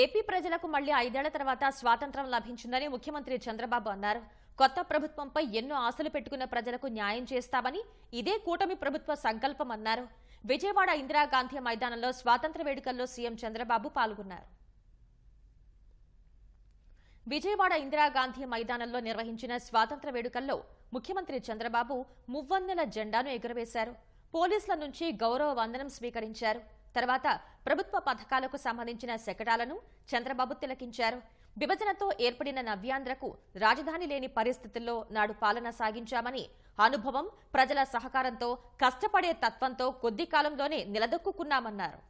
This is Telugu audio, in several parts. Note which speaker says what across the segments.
Speaker 1: ఏపీ ప్రజలకు మళ్ళీ ఐదేళ్ళ తర్వాత స్వాతంత్రం లభించిందని ముఖ్యమంత్రి చంద్రబాబు అన్నారు. కొత్త ప్రభుత్వంపై ఎన్నో ఆశలు పెట్టుకున్న ప్రజలకు న్యాయం చేస్తామని ఇదే కూటమి ప్రభుత్వ సంకల్పం అన్నారు. విజయవాడ ఇందిరాగాంధీ మైదానంలో స్వాతంత్ర వేడుకల్లో సీఎం చంద్రబాబు పాల్గొన్నారు. విజయవాడ ఇందిరాగాంధీ మైదానంలో నిర్వహించిన స్వాతంత్ర వేడుకల్లో ముఖ్యమంత్రి చంద్రబాబు మువ్వన్నెల జెండాను ఎగురవేశారు. పోలీసుల నుంచి గౌరవ వందనం స్వీకరించారు. తర్వాత ప్రభుత్వ పథకాలకు సంబంధించిన శకటాలను చంద్రబాబు తిలకించారు. విభజనతో ఏర్పడిన నవ్యాంధ్రకు రాజధాని లేని పరిస్థితుల్లో నాడు పాలన సాగించామని అనుభవం ప్రజల సహకారంతో కష్టపడే తత్వంతో కొద్ది కాలంలోనే నిలదొక్కున్నామన్నారు.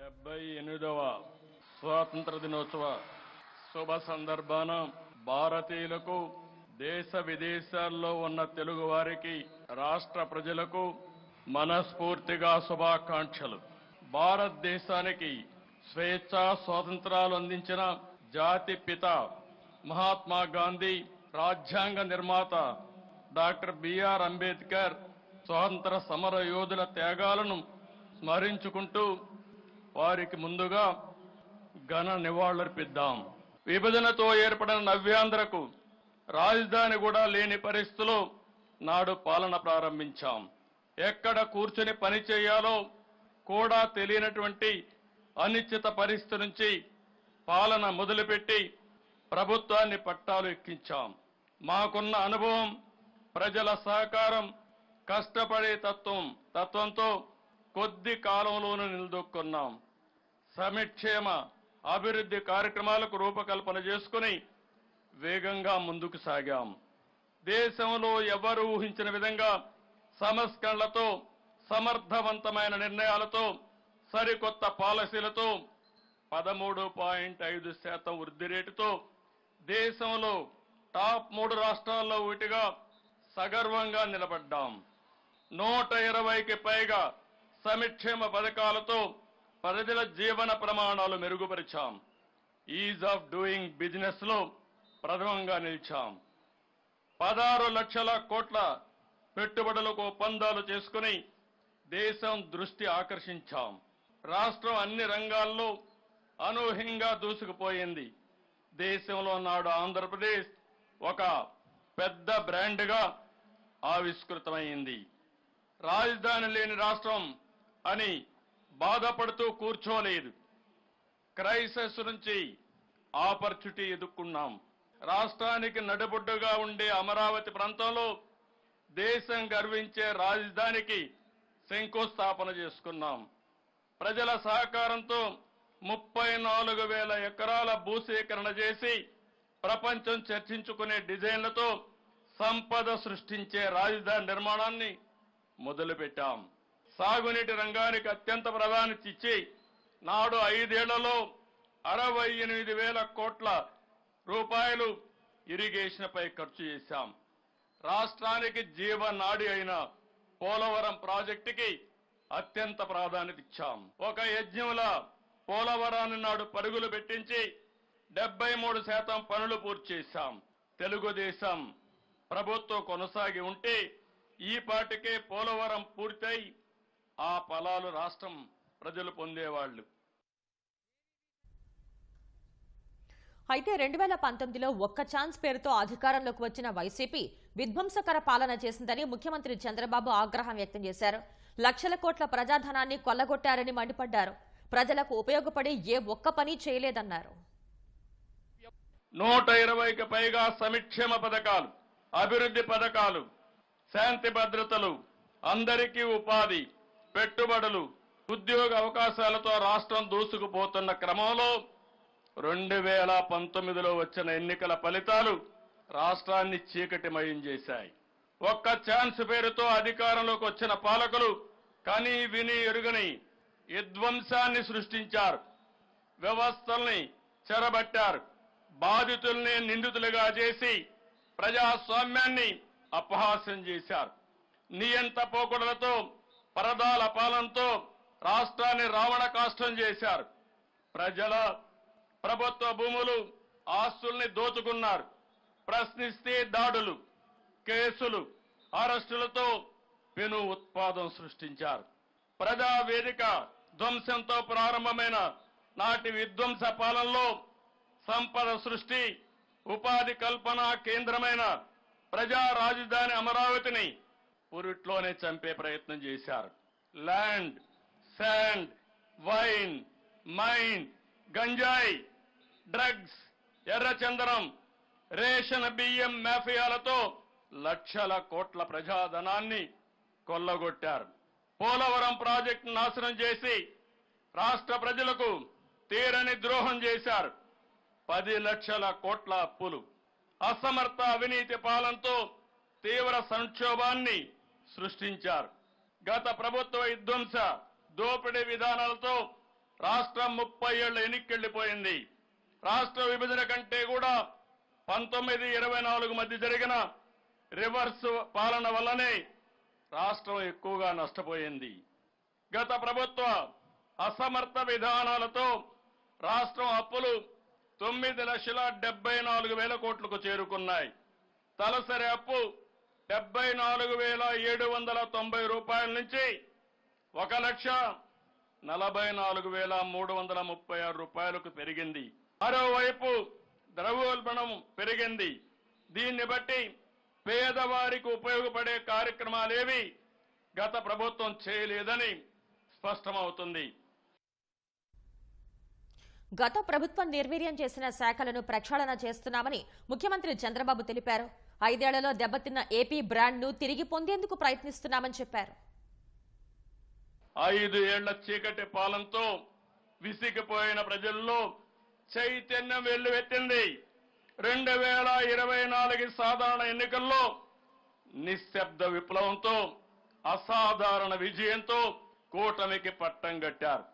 Speaker 2: డెబ్బై ఎనిమిదవ స్వాతంత్ర దినోత్సవ శుభ సందర్భాన భారతీయులకు దేశ విదేశాల్లో ఉన్న తెలుగు వారికి రాష్ట్ర ప్రజలకు మనస్ఫూర్తిగా శుభాకాంక్షలు. భారతదేశానికి స్వేచ్ఛ స్వాతంత్రాలు అందించిన జాతి పిత మహాత్మా గాంధీ రాజ్యాంగ నిర్మాత డాక్టర్ బిఆర్ అంబేద్కర్ స్వాతంత్ర సమర యోధుల త్యాగాలను స్మరించుకుంటూ వారికి ముందుగా ఘన నివాళులర్పిద్దాం. విభజనతో ఏర్పడిన నవ్యాంధ్రకు రాజధాని కూడా లేని పరిస్థితిలో నాడు పాలన ప్రారంభించాం. ఎక్కడ కూర్చుని పని చేయాలో కూడా తెలియనటువంటి అనిశ్చిత పరిస్థితి నుంచి పాలన మొదలుపెట్టి ప్రభుత్వాన్ని పట్టాలు ఎక్కించాం. మాకున్న అనుభవం ప్రజల సహకారం కష్టపడే తత్వం తత్వంతో కొద్ది కాలంలోనూ నిలదొక్కున్నాం. సమిక్షేమ అభివృద్ధి కార్యక్రమాలకు రూపకల్పన చేసుకుని వేగంగా ముందుకు సాగాం. దేశంలో ఎవరు ఊహించిన విధంగా సంస్కరణలతో సమర్థవంతమైన నిర్ణయాలతో సరికొత్త పాలసీలతో పదమూడు పాయింట్ ఐదు శాతం వృద్ధి రేటుతో దేశంలో టాప్ మూడు రాష్ట్రాల్లో ఒకటిగా సగర్వంగా నిలబడ్డాం. నూట ఇరవైకి పైగా సమిక్షేమ పథకాలతో ప్రజల జీవన ప్రమాణాలు మెరుగుపరిచాం. ఈజ్ ఆఫ్ డూయింగ్ బిజినెస్లో ప్రథమంగా నిలిచాం. పదహారు లక్షల కోట్ల పెట్టుబడులకు ఒప్పందాలు చేసుకుని దేశం దృష్టి ఆకర్షించాం. రాష్ట్రం అన్ని రంగాల్లో అనూహ్యంగా దూసుకుపోయింది. దేశంలో నాడు ఆంధ్రప్రదేశ్ ఒక పెద్ద బ్రాండ్గా ఆవిష్కృతమైంది. రాజధాని లేని రాష్ట్రం అని బాధపడుతూ కూర్చోలేదు. క్రైసిస్ నుంచి ఆపర్చునిటీ ఎదుర్కొన్నాం. రాష్ట్రానికి నడుబొడ్డుగా ఉండే అమరావతి ప్రాంతంలో దేశం గర్వించే రాజధానికి శంకుస్థాపన చేసుకున్నాం. ప్రజల సహకారంతో ముప్పై నాలుగు వేల ఎకరాల భూసేకరణ చేసి ప్రపంచం చర్చించుకునే డిజైన్లతో సంపద సృష్టించే రాజధాని నిర్మాణాన్ని మొదలుపెట్టాం. సాగునీటి రంగానికి అత్యంత ప్రాధాన్యత ఇచ్చి నాడు ఐదేళ్ళలో అరవై ఎనిమిది వేల కోట్ల రూపాయలు ఇరిగేషన్ పై ఖర్చు చేశాం. రాష్ట్రానికి జీవనాడి అయిన పోలవరం ప్రాజెక్టుకి అత్యంత ప్రాధాన్యత ఇచ్చాం. ఒక యజ్ఞంలా పోలవరాన్ని నాడు పరుగులు పెట్టించి డెబ్బై మూడు శాతం పనులు పూర్తి చేశాం. తెలుగుదేశం ప్రభుత్వం కొనసాగి ఉంటే ఈ పాటికే పోలవరం పూర్తయి ఆ ఫలాలు రాష్ట్రం ప్రజలు పొందేవాళ్ళు
Speaker 1: అయితే రెండు వేల పంతొమ్మిదిలో ఒక్క ఛాన్స్ పేరుతో అధికారంలోకి వచ్చిన వైసీపీ విధ్వంసకర పాలన చేసిందని ముఖ్యమంత్రి చంద్రబాబు ఆగ్రహం వ్యక్తం చేశారు. లక్షల కోట్ల ప్రజాధనాన్ని కొల్లగొట్టారని మండిపడ్డారు. ప్రజలకు ఉపయోగపడే ఏ ఒక్క పని చేయలేదన్నారు.
Speaker 2: నూట ఇరవైకి పైగా సమిక్షేమ పథకాలు అభివృద్ధి పథకాలు శాంతి భద్రతలు అందరికీ ఉపాధి పెట్టుబడులు ఉద్యోగ అవకాశాలతో రాష్ట్రం దూసుకుపోతున్న క్రమంలో రెండు వేల పంతొమ్మిదిలో వచ్చిన ఎన్నికల ఫలితాలు రాష్ట్రాన్ని చీకటిమయం చేశాయి. ఒక్క ఛాన్స్ పేరుతో అధికారంలోకి వచ్చిన పాలకులు కని విని ఎరుగని విధ్వంసాన్ని సృష్టించారు. వ్యవస్థల్ని చెరబట్టారు. బాధితుల్ని నిందితులుగా చేసి ప్రజాస్వామ్యాన్ని అపహాస్యం చేశారు. నియంత పోకడలతో పరదాల పాలనతో రాష్ట్రాన్ని రావణ కాష్టం చేశారు. ప్రజల ప్రభుత్వ భూములు ఆస్తుల్ని దోచుకున్నారు. ప్రశ్నిస్తే దాడులు కేసులు అరెస్టులతో పెను ఉత్పాదం సృష్టించారు. ప్రజా వేదిక ధ్వంసంతో ప్రారంభమైన నాటి విధ్వంస పాలనలో సంపద సృష్టి ఉపాధి కల్పన కేంద్రమైన ప్రజా రాజధాని అమరావతిని పురిట్లోనే చంపే ప్రయత్నం చేశారు. ల్యాండ్ శాండ్ వైన్ మైన్ గంజాయి డ్రగ్స్ ఎర్రచందనం రేషన్ బియ్యం మాఫియాలతో లక్షల కోట్ల ప్రజాధనాన్ని కొల్లగొట్టారు. పోలవరం ప్రాజెక్టు నాశనం చేసి రాష్ట్ర ప్రజలకు తీరని ద్రోహం చేశారు. పది లక్షల కోట్ల అప్పులు. అసమర్థ అవినీతి పాలనతో తీవ్ర సంక్షోభాన్ని సృష్టించారు. గత ప్రభుత్వ విధ్వంస దోపిడీ విధానాలతో రాష్ట్రం ముప్పై ఏళ్ళ ఎనిక్కెళ్ళిపోయింది రాష్ట్ర విభజన కంటే కూడా పంతొమ్మిది ఇరవై నాలుగు మధ్య జరిగిన రివర్స్ పాలన వల్లనే రాష్ట్రం ఎక్కువగా నష్టపోయింది. గత ప్రభుత్వ అసమర్థ విధానాలతో రాష్ట్రం అప్పులు తొమ్మిది లక్షల డెబ్బై నాలుగు వేల కోట్లకు చేరుకున్నాయి. తలసరి అప్పు డెబ్బై నాలుగు వేల ఏడు వందల తొంభై రూపాయల నుంచి ఒక లక్ష నలభై నాలుగు వేల మూడు వందల ముప్పై ఆరు రూపాయలకు పెరిగింది. మరోవైపు ద్రవ్యోల్బణం పెరిగింది. దీన్ని బట్టి పేదవారికి ఉపయోగపడే కార్యక్రమాలేవి గత ప్రభుత్వం చేయలేదని స్పష్టమవుతుంది.
Speaker 1: గత ప్రభుత్వం నిర్వీర్యం చేసిన శాఖలను ప్రక్షాళన చేస్తున్నామని ముఖ్యమంత్రి చంద్రబాబు తెలిపారు. ఐదేళ్ళలో దెబ్బతిన్న ఏపీ బ్రాండ్ను తిరిగి పొందేందుకు ప్రయత్నిస్తున్నామని చెప్పారు.
Speaker 2: ఐదు ఏళ్ళ చీకటి పాలనతో విసిగిపోయిన ప్రజల్లో చైతన్యం వెల్లువెట్టింది రెండు వేల ఇరవై నాలుగు సాధారణ ఎన్నికల్లో నిశ్శబ్ద విప్లవంతో అసాధారణ విజయంతో కూటమికి పట్టం కట్టారు.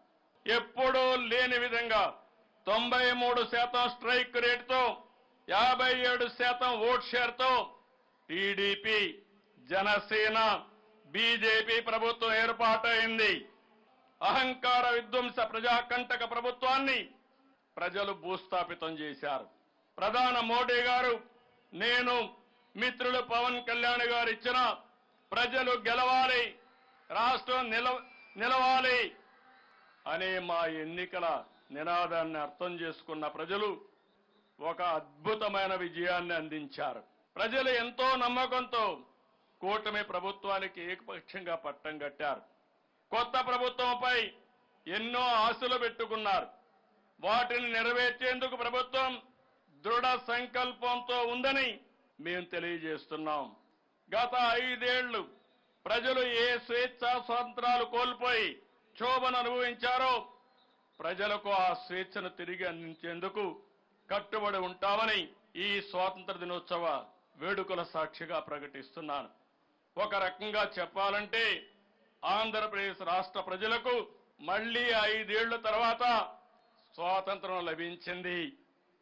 Speaker 2: ఎప్పుడూ లేని విధంగా తొంభై మూడు శాతం స్ట్రైక్ రేటుతో యాభై ఏడు శాతం ఓట్ షేర్తో టీడీపీ జనసేన బీజేపీ ప్రభుత్వం ఏర్పాటైంది. అహంకార విధ్వంస ప్రజాకంటక ప్రభుత్వాన్ని ప్రజలు భూస్థాపితం చేశారు. ప్రధాన మోడీ గారు నేను మిత్రులు పవన్ కళ్యాణ్ గారు ఇచ్చిన ప్రజలు గెలవాలి రాష్ట్రం నిలవాలి అనే మా ఎన్నికల నినాదాన్ని అర్థం చేసుకున్న ప్రజలు ఒక అద్భుతమైన విజయాన్ని అందించారు. ప్రజలు ఎంతో నమ్మకంతో కూటమి ప్రభుత్వానికి ఏకపక్షంగా పట్టం కట్టారు. కొత్త ప్రభుత్వంపై ఎన్నో ఆశలు పెట్టుకున్నారు. వాటిని నెరవేర్చేందుకు ప్రభుత్వం దృఢ సంకల్పంతో ఉందని మేము తెలియజేస్తున్నాం. గత ఐదేళ్ళు ప్రజలు ఏ స్వేచ్ఛా స్వాతంత్రాలు కోల్పోయి క్షోభను అనుభవించారో ప్రజలకు ఆ స్వేచ్ఛను తిరిగి అందించేందుకు కట్టుబడి ఉంటామని ఈ స్వాతంత్ర దినోత్సవ వేడుకల సాక్షిగా ప్రకటిస్తున్నాను. ఒక రకంగా చెప్పాలంటే ఆంధ్రప్రదేశ్ రాష్ట్ర ప్రజలకు మళ్ళీ ఐదేళ్ళ తర్వాత స్వాతంత్రం లభించింది.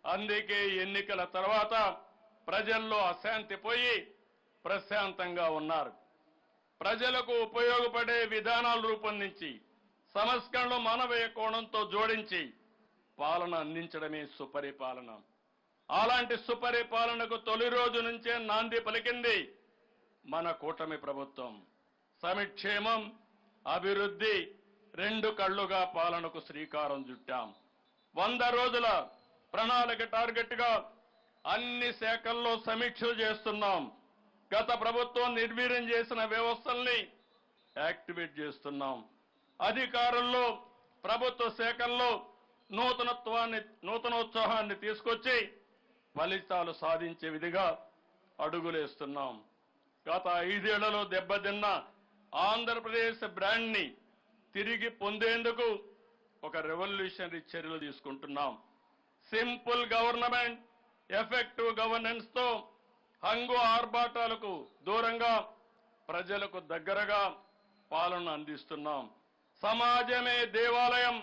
Speaker 2: అందుకే ఎన్నికల తర్వాత ప్రజల్లో అశాంతి పోయి ప్రశాంతంగా ఉన్నారు. ప్రజలకు ఉపయోగపడే విధానాలు రూపొందించి సంస్కరణలు మానవీయ కోణంతో జోడించి పాలన అందించడమే సుపరిపాలన. అలాంటి సుపరిపాలనకు తొలి రోజు నుంచే నాంది పలికింది మన కూటమి ప్రభుత్వం. సమిక్షేమం అభివృద్ధి రెండు కళ్ళుగా పాలనకు శ్రీకారం చుట్టాం. వంద రోజుల ప్రణాళిక టార్గెట్గా అన్ని శాఖల్లో సమీక్షలు చేస్తున్నాం. గత ప్రభుత్వం నిర్వీర్యం చేసిన వ్యవస్థల్ని యాక్టివేట్ చేస్తున్నాం. అధికారుల్లో ప్రభుత్వ శాఖల్లో నూతనత్వాన్ని నూతనోత్సాహాన్ని తీసుకొచ్చి ఫలితాలు సాధించే విధిగా అడుగులేస్తున్నాం. గత ఐదేళ్ళలో దెబ్బతిన్న ఆంధ్రప్రదేశ్ బ్రాండ్ని తిరిగి పొందేందుకు ఒక రెవల్యూషనరీ చర్యలు తీసుకుంటున్నాం. సింపుల్ గవర్నమెంట్ ఎఫెక్టివ్ గవర్నెన్స్తో హంగు ఆర్భాటాలకు దూరంగా ప్రజలకు దగ్గరగా పాలన అందిస్తున్నాం. సమాజమే దేవాలయం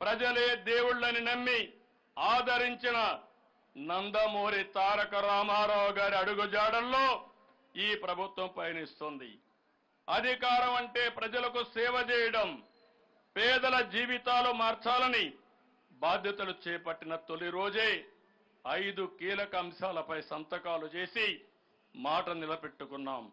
Speaker 2: ప్రజలే దేవుళ్ళని నమ్మి ఆదరించిన నందమూరి తారక రామారావు గారి అడుగుజాడల్లో ఈ ప్రభుత్వం పయనిస్తుంది. అధికారం అంటే ప్రజలకు సేవ చేయడం పేదల జీవితాలు మార్చాలని బాధ్యతలు చేపట్టిన తొలి రోజే ఐదు కీలక అంశాలపై సంతకాలు చేసి మాట నిలబెట్టుకున్నాం.